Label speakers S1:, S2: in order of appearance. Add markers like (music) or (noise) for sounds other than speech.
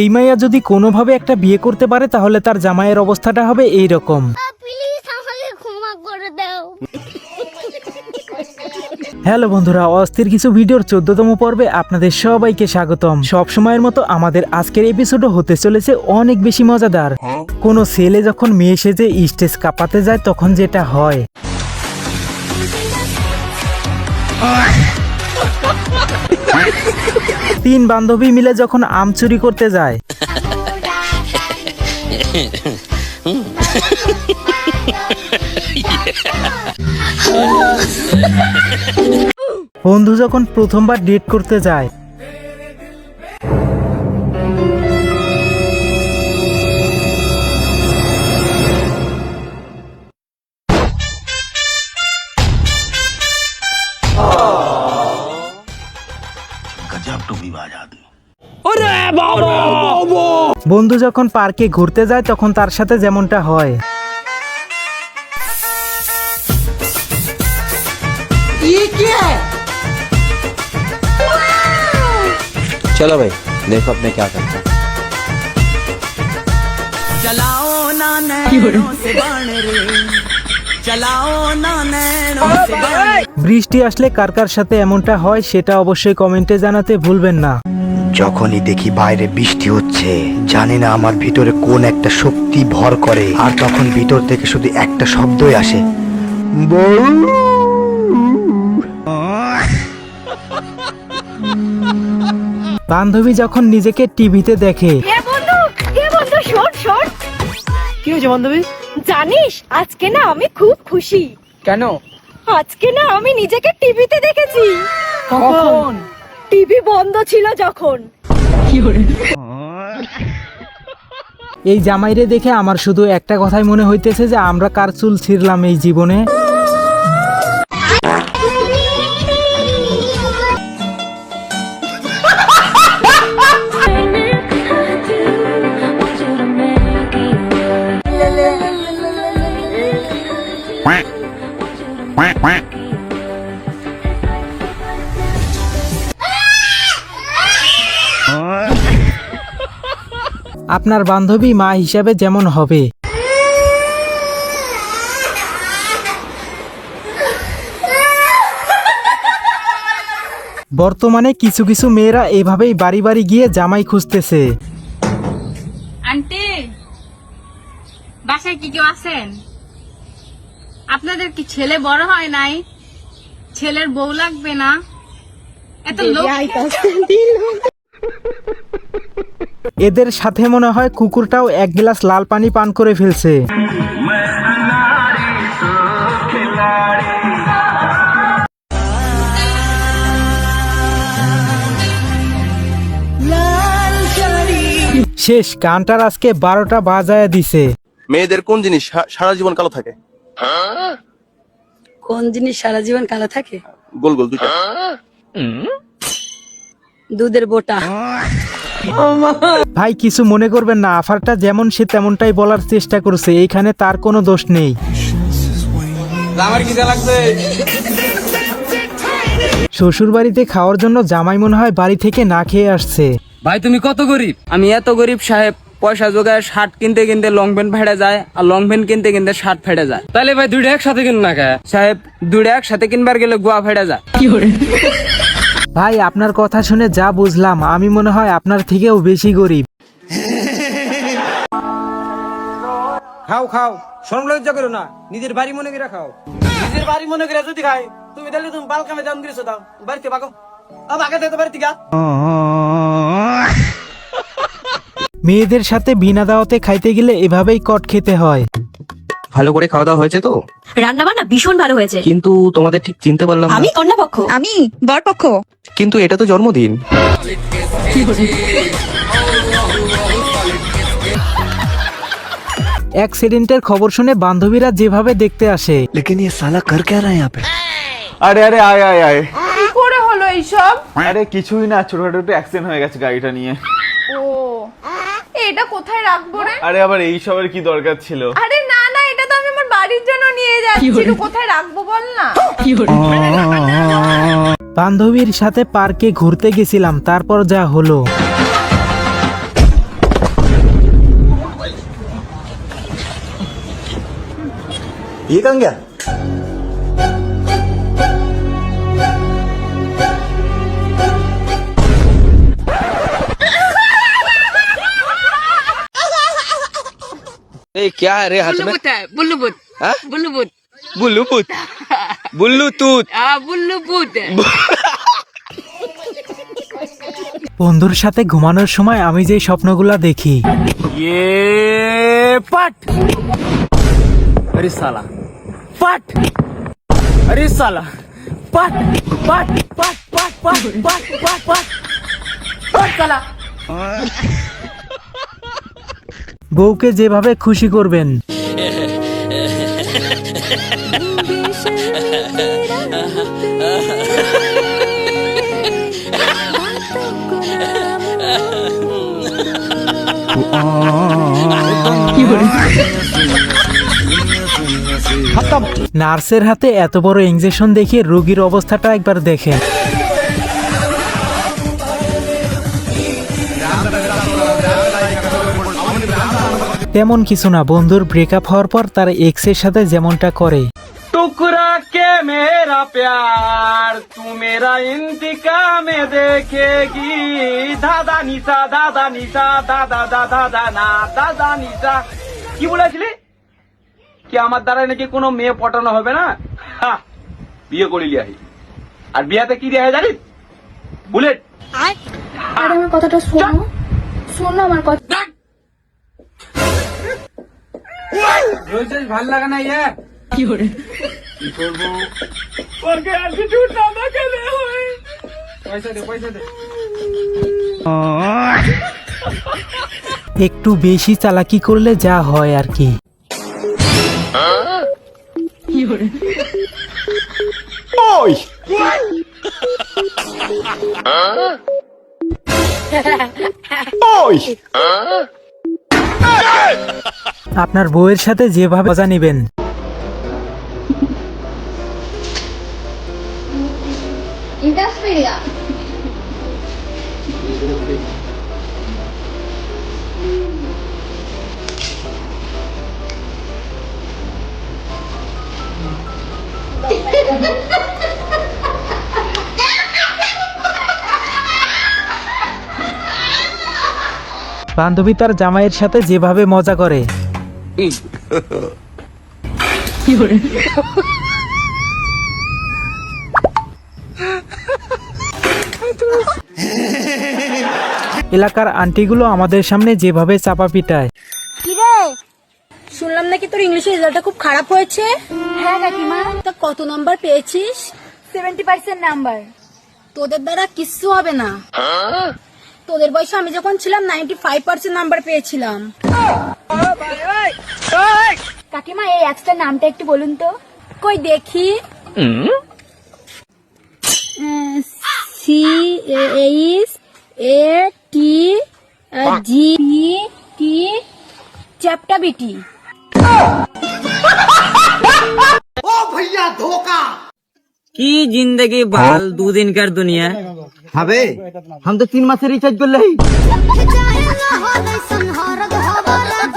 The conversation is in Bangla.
S1: এই মাইয়া যদি কোনোভাবে একটা বিয়ে করতে পারে তাহলে তার জামাইয়ের অবস্থাটা হবে এই রকম
S2: প্লিজ আমাকে ক্ষমা করে দাও।
S1: হ্যালো বন্ধুরা অস্থির কিছু ভিডিওর চোদ্দতম পর্বে আপনাদের সবাইকে স্বাগতম। সব সময়ের মতো আমাদের আজকের এপিসোডও হতে চলেছে অনেক বেশি মজাদার। কোনো ছেলে যখন মেয়ে সেজে স্টেজ কাঁপাতে যায় তখন যেটা হয়। তিন বান্ধবী মিলে যখন আম চুরি করতে যায়। বন্ধু যখন প্রথমবার ডেট করতে যায় বন্ধু যখন পার্কে ঘুরতে যায় তখন তার সাথে যেমনটা হয়
S3: चलो भाई देखो अब मैं क्या करता हूँ
S4: चलाओ ना नैनों से बाण रे चलाओ ना नैनों से बाण
S1: বৃষ্টি আসলে কার কার সাথে এমনটা হয় সেটা অবশ্যই কমেন্টে জানাতে ভুলবেন না
S5: যখনই দেখি বাইরে বৃষ্টি হচ্ছে জানি না আমার ভিতরে কোন একটা শক্তি ভর করে আর তখন ভিতর থেকে শুধু একটা শব্দই আসে। বউ
S1: বান্ধবী যখন নিজেকে টিভিতে দেখে।
S6: এ বন্ধু এ বন্ধু শোন শোন।
S7: কি হয়েছে বান্ধবী?
S6: জানিস আজকে না আমি খুব খুশি।
S7: কেন?
S6: আজকে না আমি নিজেকে টিভিতে দেখেছি।
S7: কখন?
S6: টিভি বন্ধ ছিল যখন।
S1: এই জামাইরে দেখে আমার শুধু একটা কথাই মনে হইতেছে যে আমরা কার চুল ছিঁড়লাম এই জীবনে? আপনার বান্ধবী মা হিসাবে যেমন হবে। বর্তমানে কিছু কিছু মেয়েরা এভাবেই বাড়ি বাড়ি গিয়ে জামাই খুঁজতেছে।
S8: আন্টি বাসায় কি কেউ আছেন? আপনাদের কি ছেলে বড় হয় নাই? ছেলের বউ লাগবে না? এত লোক
S1: এদের সাথে মনে হয় কুকুরটাও এক গ্লাস লাল পানি পান করে ফেলছে। শেষ গানটার আজকে বারোটা বাজায় দিছে।
S9: মেয়েদের কোন জিনিস সারা জীবন কালো থাকে?
S10: কোন জিনিস সারা জীবন কালো থাকে?
S9: গোল গোল দুইটা।
S10: দুধের বোটা।
S1: ভাই কিছু মনে করবেন না আফারটা যেমন সে তেমনটাই বলার চেষ্টা করছে এইখানে তার কোনো দোষ নেই। শ্বশুর বাড়িতে খাওয়ার জন্য জামাই মনে হয় বাড়ি থেকে না খেয়ে আসছে।
S7: ভাই তুমি কত গরিব? আমি এত গরিব সাহেব পয়সা জোগায় শার্ট কিনতে কিনতে লং প্যান্ট ফেটে যায় আর লং প্যান্ট কিনতে কিনতে শার্ট ফেটে যায়। তাহলে ভাই দুইটা একসাথে কিন না কে? সাহেব দুইটা একসাথে কিনবার গেলে গোয়া ফেটে যায়।
S1: ভাই আপনার কথা শুনে যা বুঝলাম আমি মনে হয় আপনার থেকেও বেশি গরিব।
S7: খাও খাও শরম লজ্জা করো না নিজের বাড়ি মনে করে খাও। নিজের বাড়ি মনে করে যদি খাই তুমি তাহলে তুমি বাল কামে দাম দিয়েছ দাও বাড়িতে বাগো। আ বাগাতে তো বাড়িতে গা।
S1: মেয়েদের সাথে বিনা দাওয়াতে খাইতে গেলে এভাবেই কট খেতে হয়।
S3: ভালো করে খাওয়া দাওয়া হয়েছে তো
S6: রান্না বান্না ভীষণ ভালো হয়েছে
S3: কিন্তু তোমাদের ঠিক চিনতে পারলাম না
S6: আমি কন্যাপক্ষ আমি বরপক্ষ
S3: কিন্তু এটা তো জন্মদিন
S1: অ্যাক্সিডেন্টের খবর শুনে বান্ধবীরা যেভাবে দেখতে আসে
S5: लेकिन ये साला कर क्या रहा है यहाँ पे
S9: আরে আরে আয় আয় আয়
S8: কি করে হলো এইসব
S9: আরে কিছুই না ছোটখাটো একটু অ্যাক্সিডেন্ট হয়ে গেছে গাড়িটা নিয়ে
S8: ও এটা কোথায় রাখবো রে
S9: আরে আবার এই সবের কি দরকার ছিল
S8: আরে
S1: বান্ধবীর সাথে পার্কে ঘুরতে গেছিলাম তারপর যা হলো।
S5: এই কে
S3: রে হাত है रे হ্যাঁ?
S4: বুলুপুত বুলুপুত
S1: বন্ধুর সাথে ঘুমানোর সময় আমি যে স্বপ্নগুলা দেখি।
S4: ইয়ে, পাট। আরে সালা পাট। আরে সালা পাট পাট পাট পাট পাট পাট পাট পাট। পাট সালা।
S1: বউকে যেভাবে খুশি করবেন নার্সের হাতে এত বড় ইঞ্জেকশন দেখে রোগীর অবস্থাটা একবার দেখে। তেমন কিছু না, বন্ধুর ব্রেকআপ হওয়ার পর তার এক্সের সাথে যেমনটা করে।
S4: टुकरा के मेरा प्यार तू मेरा इंतकाम देखेगी दादा निशा दादा निशा दादा दादा दादा দাদা নিশা কি বলেছিলি কি আমার দ্বারা নাকি কোনো মেয়ে পটানো হবে না হা, বিয়ে করে লিয়াহি আর বিয়াতে কি দেয়া হয় জানিস বুলেট
S2: আরে আমার কথাটা শোনো শোনো আমার কথা
S4: রোজ ভাল লাগে না ইয়ে কি করব? ওরকে অ্যাটিটিউড না দেখালে পয়সা দে পয়সা দে।
S1: একটু বেশি চালাকি করলে যা হয় আর কি। আপনার বউয়ের সাথে যেভাবে মজা নেবেন। বান্ধবী তার জামাইয়ের সাথে যেভাবে মজা করে। (laughs) এলাকার আন্টিগুলো আমাদের সামনে যেভাবে চাপা পিটায়।
S11: কিরে? শুনলাম নাকি তোর ইংলিশের রেজাল্টটা খুব খারাপ হয়েছে? হ্যাঁ কাকিমা। তা কত নাম্বার পেয়েছিস? সেভেন্টি পার্সেন্ট নাম্বার তোদের দ্বারা কিচ্ছু হবে না। তোদের বয়সে আমি যখন ছিলাম নাইনটি ফাইভ পার্সেন্ট নাম্বার পেয়েছিলাম। কাকিমা এই অ্যাপসটার নামটা একটু বলুন তো। কই দেখি? সি এইচ की जी की चैप्टा बेटी ओ
S4: भैया धोखा। की ज़िंदगी बाल दो
S5: दिन कर दुनिया? हाँ हबे हम तो तीन मास रिचार्ज कर
S2: ले। (laughs)